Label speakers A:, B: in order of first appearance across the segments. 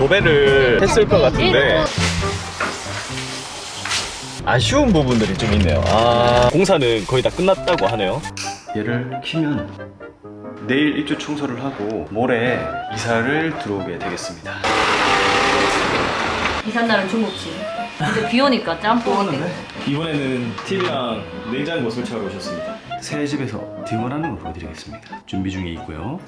A: 도배를 했을 것 같은데 아쉬운 부분들이 좀 있네요. 아, 공사는 거의 다 끝났다고 하네요. 얘를 키면 내일 입주 청소를 하고 모레 이사를 들어오게 되겠습니다.
B: 이삿날은 중국집. 근데 비 오니까 짬뽕 어때?
A: 이번에는 TV랑 냉장고 설치하러 오셨습니다. 새 집에서 등원하는 거 보여드리겠습니다. 준비 중에 있고요.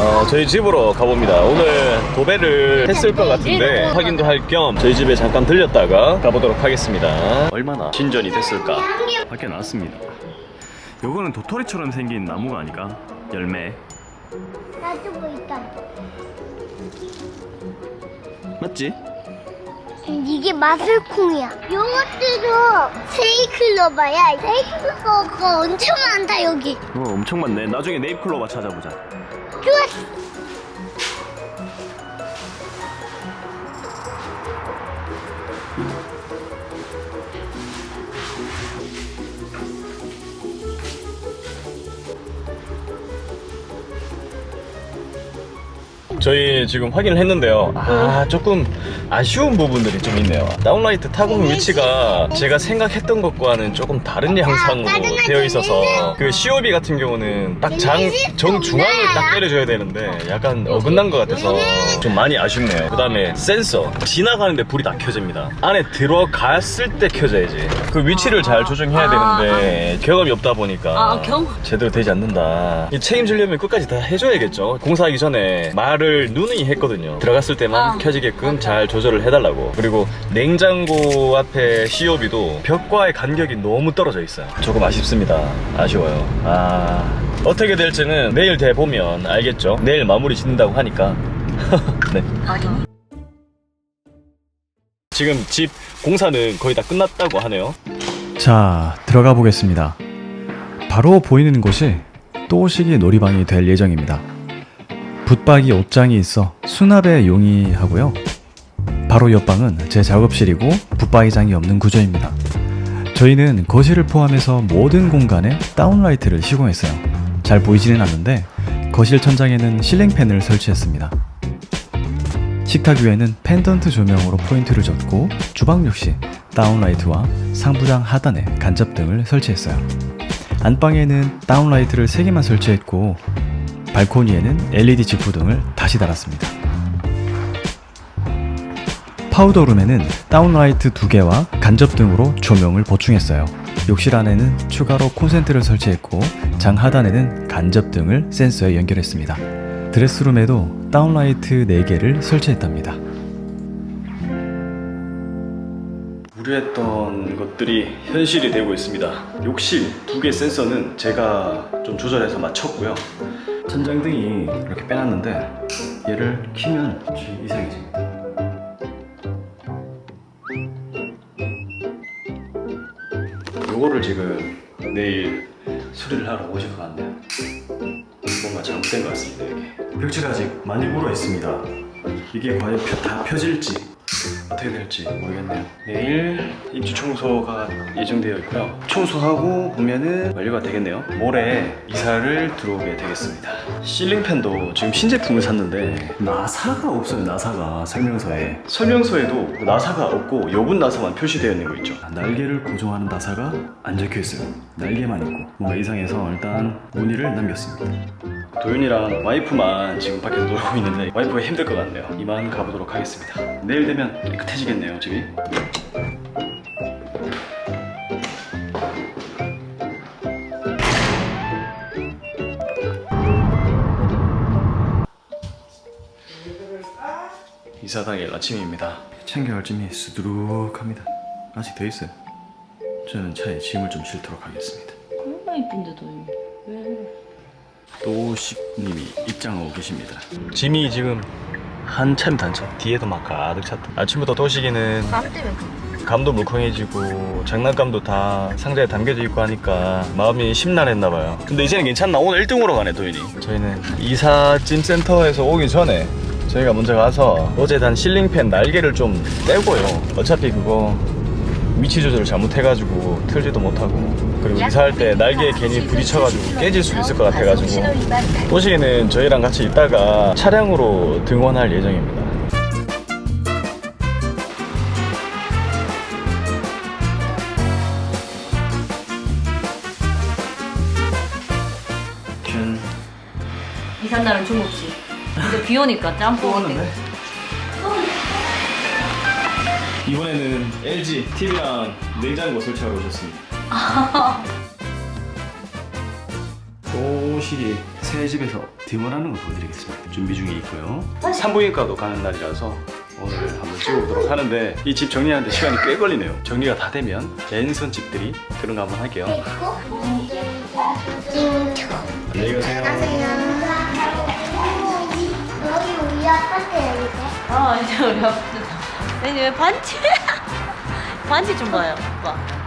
A: 어, 저희 집으로 가봅니다. 오늘 도배를 했을 것 같은데 확인도 할 겸 저희 집에 잠깐 들렸다가 가보도록 하겠습니다. 얼마나 진전이 됐을까? 밖에 나왔습니다. 요거는 도토리처럼 생긴 나무가 아닐까? 열매.
C: 나도 뭐 있다.
A: 맞지?
C: 음, 이게 마술콩이야. 요것들도 세이클로바야. 세이클로바가 엄청 많다 여기.
A: 어, 엄청 많네. 나중에 네잎클로바 찾아보자.
C: 좋았
A: 저희 지금 확인을 했는데요. 아, 조금 아쉬운 부분들이 좀 있네요. 다운라이트 타공 위치가 제가 생각했던 것과는 조금 다른 양상으로 되어 있어서 그 COB 같은 경우는 딱 장, 정중앙을 딱 때려줘야 되는데 약간 어긋난 것 같아서 좀 많이 아쉽네요. 그 다음에 센서. 지나가는데 불이 다 켜집니다. 안에 들어갔을 때 켜져야지. 그 위치를 잘 조정해야 되는데 경험이 없다 보니까
B: 아, 경?
A: 제대로 되지 않는다. 이 책임지려면 끝까지 다 해줘야겠죠. 공사하기 전에 말을 누누이 했거든요. 들어갔을 때만
B: 아,
A: 켜지게끔 잘 조절을 해달라고. 그리고 냉장고 앞에 COB도 벽과의 간격이 너무 떨어져 있어요. 조금 아쉽습니다. 아쉬워요. 아. 어떻게 될지는 내일 돼 보면 알겠죠. 내일 마무리 짓는다고 하니까. 네. 지금 집 공사는 거의 다 끝났다고 하네요.
D: 자, 들어가 보겠습니다. 바로 보이는 곳이 또시기 놀이방이 될 예정입니다. 붙박이 옷장이 있어 수납에 용이하고요. 바로 옆방은 제 작업실이고 붙박이장이 없는 구조입니다. 저희는 거실을 포함해서 모든 공간에 다운라이트를 시공했어요. 잘 보이지는 않는데 거실 천장에는 실링팬을 설치했습니다. 식탁 위에는 펜던트 조명으로 포인트를 줬고 주방 역시 다운라이트와 상부장 하단에 간접등을 설치했어요. 안방에는 다운라이트를 3개만 설치했고 발코니에는 LED 지프등을 다시 달았습니다. 파우더룸에는 다운라이트 2개와 간접등으로 조명을 보충했어요. 욕실 안에는 추가로 콘센트를 설치했고 장 하단에는 간접등을 센서에 연결했습니다. 드레스룸에도 다운라이트 4개를 설치했답니다.
A: 우려했던 것들이 현실이 되고 있습니다. 욕실 두 개 센서는 제가 좀 조절해서 맞췄고요. 천장등이 이렇게 빼놨는데 얘를 키면 이상해집니다. 요거를 지금 내일 수리를 하러 오실 것 같네요. 뭔가 잘못된 것 같습니다. 이게 벽지가 아직 많이 울어 있습니다. 이게 과연 펴- 다 펴질지 어떻게 될지 모르겠네요. 내일 입주 청소가 예정되어 있고요. 청소하고 보면은 완료가 되겠네요. 모레 이사를 들어오게 되겠습니다. 실링팬도 지금 신제품을 샀는데 나사가 없어요. 나사가 설명서에 설명서에도 나사가 없고 여분 나사만 표시되어 있는 거 있죠. 날개를 고정하는 나사가 안 적혀 있어요. 날개만 있고 뭔가 이상해서 일단 문의를 남겼습니다. 도윤이랑 와이프만 지금 밖에서 놀고 있는데 와이프가 힘들 것 같네요. 이만 가보도록 하겠습니다. 내일 되면 깨끗해지겠네요, 집이. 이사당일 아침입니다. 챙겨갈 짐이 수두룩합니다. 아직 더 있어요. 저는 차에 짐을 좀 실도록 하겠습니다.
B: 얼마나 이쁜데도 왜?
A: 또식님이 입장하고 계십니다. 짐이 지금 한참 단차 뒤에도 막 가득 찼다. 아침부터
B: 때문에
A: 감도 물컹해지고 장난감도 다 상자에 담겨져 있고 하니까 마음이 심란했나 봐요. 근데 이제는 괜찮나? 오늘 1등으로 가네 도윤이. 저희는 이사짐 센터에서 오기 전에 저희가 먼저 가서 어제 단 실링팬 날개를 좀 떼고요. 어차피 그거 위치 조절을 잘못해가지고 틀지도 못하고 그리고 이사할 때 날개에 괜히 부딪혀가지고 깨질 수 있을 것 같아가지고 또시기는 저희랑 같이 있다가 차량으로 등원할 예정입니다. 균
B: 이삿날은 중국식. 근데 비 오니까 짬뽕.
A: 이번에는 LG TV랑 냉장고 설치하러 오셨습니다. 또실이 새 집에서 등원하는 거 보여드리겠습니다. 준비 중에 있고요. 산부인과도 가는 날이라서 오늘 한번 찍어보도록 하는데 이 집 정리하는데 시간이 꽤 걸리네요. 정리가 다 되면 랜선 집들이 그런 거 한번 할게요. 안녕히 가세요.
C: 여기 우리 아파트인데.
B: 아 이제 우리 아프다. 아니 왜 반지? 반지 좀 봐요, 오빠.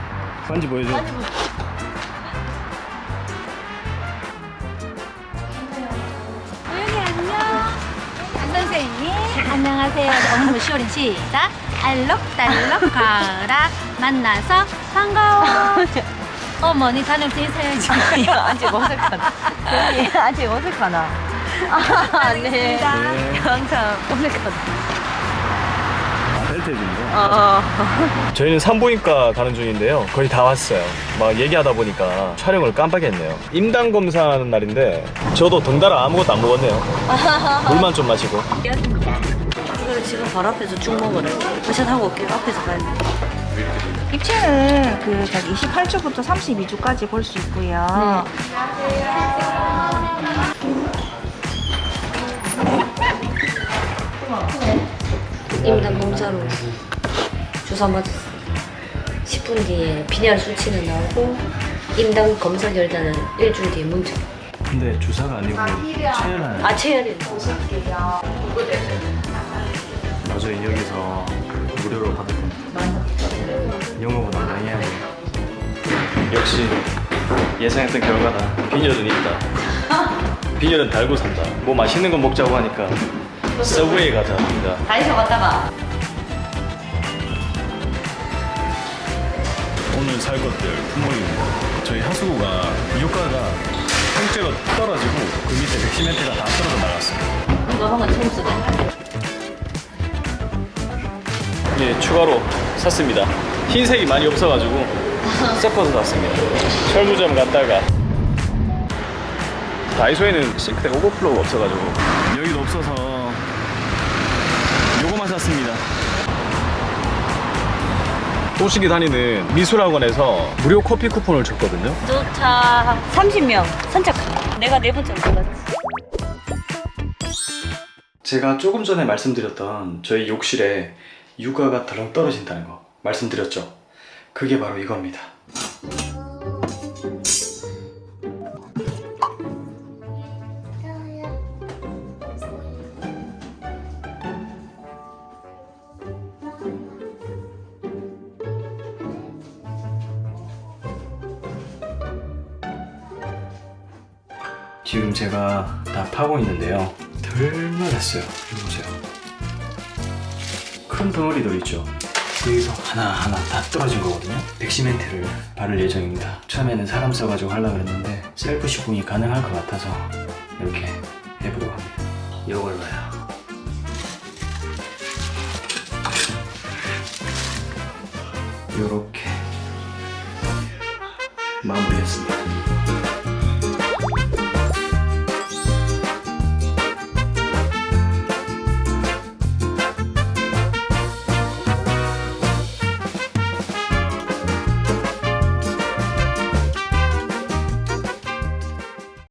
A: 반지 보여줘.
B: 반지 보.
E: 고양이 안녕. 선생님 안녕하세요. 오늘 시오린 시작. 알록달록 가을아 만나서 반가워. 어머니. 야,
B: 아직 어색하다. 아직 어색하나? 아, 네. 항상 어색하다.
A: 아, 벨트 해주는 거?
B: 어,
A: 저희는 산부인과 가는 중인데요. 거의 다 왔어요. 막 얘기하다 보니까 촬영을 깜빡했네요. 임당 검사하는 날인데 저도 덩달아 아무것도 안 먹었네요. 물만 좀 마시고.
B: 이거를 지금 바로 앞에서 쭉 먹으래. 회사 하고 올게요. 앞에서 가야 돼.
F: 입체는 그 저기 28주부터 32주까지 볼 수 있고요.
G: 임당 검사로 주사 맞았어요. 10분 뒤에 빈혈 수치는 나오고 임당 검사 결과는 일주일 뒤에 문자.
A: 근데 주사가 아니고 체열하는.
G: 아 체열이
A: 나중에 여기서 무료로 받을 겁니다. 영어보다 많이 해야 돼요. 역시 예상했던 결과다. 빈혈은 있다. 빈혈은 달고 산다. 뭐 맛있는 거 먹자고 하니까 서브웨이 가자 합니다.
B: 다이소 갔다가.
A: 오늘 살 것들 품목입니다. 저희 하수구가 유가가 통째로 떨어지고 그 밑에 백시멘트가 다 떨어져 나갔어요.
B: 이거 한번 처음 쓰네.
A: 예, 추가로 샀습니다. 흰색이 많이 없어가지고 섞어서 샀습니다. 철무점 갔다가 다이소에는 싱크대 오버플로우가 없어가지고 여기도 없어서 요거만 샀습니다. 도시기 다니는 미술학원에서 무료 커피 쿠폰을 줬거든요.
B: 주차 30명 선착. 내가 네 번째 골랐지.
A: 제가 조금 전에 말씀드렸던 저희 욕실에 육아가 덜렁 떨어진다는 거 말씀드렸죠. 그게 바로 이겁니다. 지금 제가 다 파고 있는데요. 덜 말았어요. 이거 보세요. 큰 덩어리들 있죠. 여기서 하나하나 다 떨어진 거거든요. 백시멘트를 바를 예정입니다. 처음에는 사람 써가지고 하려고 했는데 셀프 시공이 가능할 것 같아서 이렇게 해보려고 합니다. 이걸로요. 요렇게 마무리했습니다.